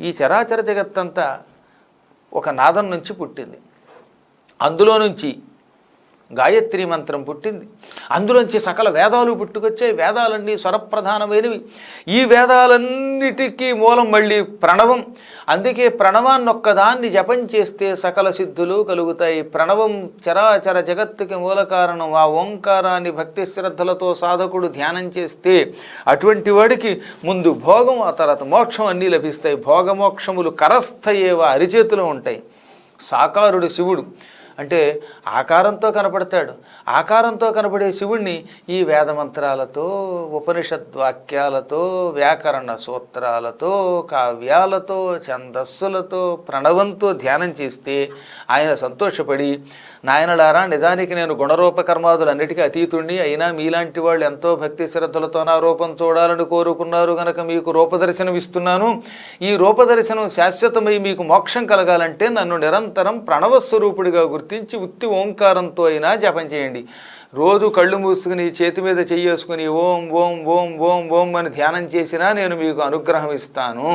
ఈ చరాచర జగత్తంతా ఒక నాదం నుంచి పుట్టింది. అందులో నుంచి గాయత్రి మంత్రం పుట్టింది. అందులోంచి సకల వేదాలు పుట్టుకొచ్చాయి. వేదాలన్నీ స్వరప్రధానమైనవి. ఈ వేదాలన్నిటికీ మూలం మళ్ళీ ప్రణవం. అందుకే ప్రణవాన్ని ఒక్కదాన్ని జపం చేస్తే సకల సిద్ధులు కలుగుతాయి. ప్రణవం చరాచర జగత్తుకి మూల కారణం. ఆ ఓంకారాన్ని భక్తి శ్రద్ధలతో సాధకుడు ధ్యానం చేస్తే అటువంటి వాడికి ముందు భోగం ఆ తర్వాత మోక్షం అన్నీ లభిస్తాయి. భోగమోక్షములు కరస్థయేవ అరిచేతిలో ఉంటాయి. సాకారుడు శివుడు అంటే ఆకారంతో కనపడతాడు. ఆకారంతో కనపడే శివుణ్ణి ఈ వేదమంత్రాలతో ఉపనిషద్వాక్యాలతో వ్యాకరణ సూత్రాలతో కావ్యాలతో ఛందస్సులతో ప్రణవంతో ధ్యానం చేస్తే ఆయన సంతోషపడి నాయనలారా నిజానికి నేను గుణరూపకర్మాదులన్నిటికీ అతీతుణ్ణి. అయినా మీలాంటి వాళ్ళు ఎంతో భక్తి శ్రద్ధలతో నా రూపం చూడాలని కోరుకున్నారు గనక మీకు రూపదర్శనం ఇస్తున్నాను. ఈ రూపదర్శనం శాశ్వతమై మీకు మోక్షం కలగాలంటే నన్ను నిరంతరం ప్రణవస్వరూపుడిగా గుర్తించి ఉత్తి ఓంకారంతో అయినా జపం చేయండి. రోజు కళ్ళు మూసుకుని చేతి మీద చెయ్యేసుకుని ఓం ఓం ఓం ఓం ఓం అని ధ్యానం చేసినా నేను మీకు అనుగ్రహం ఇస్తాను.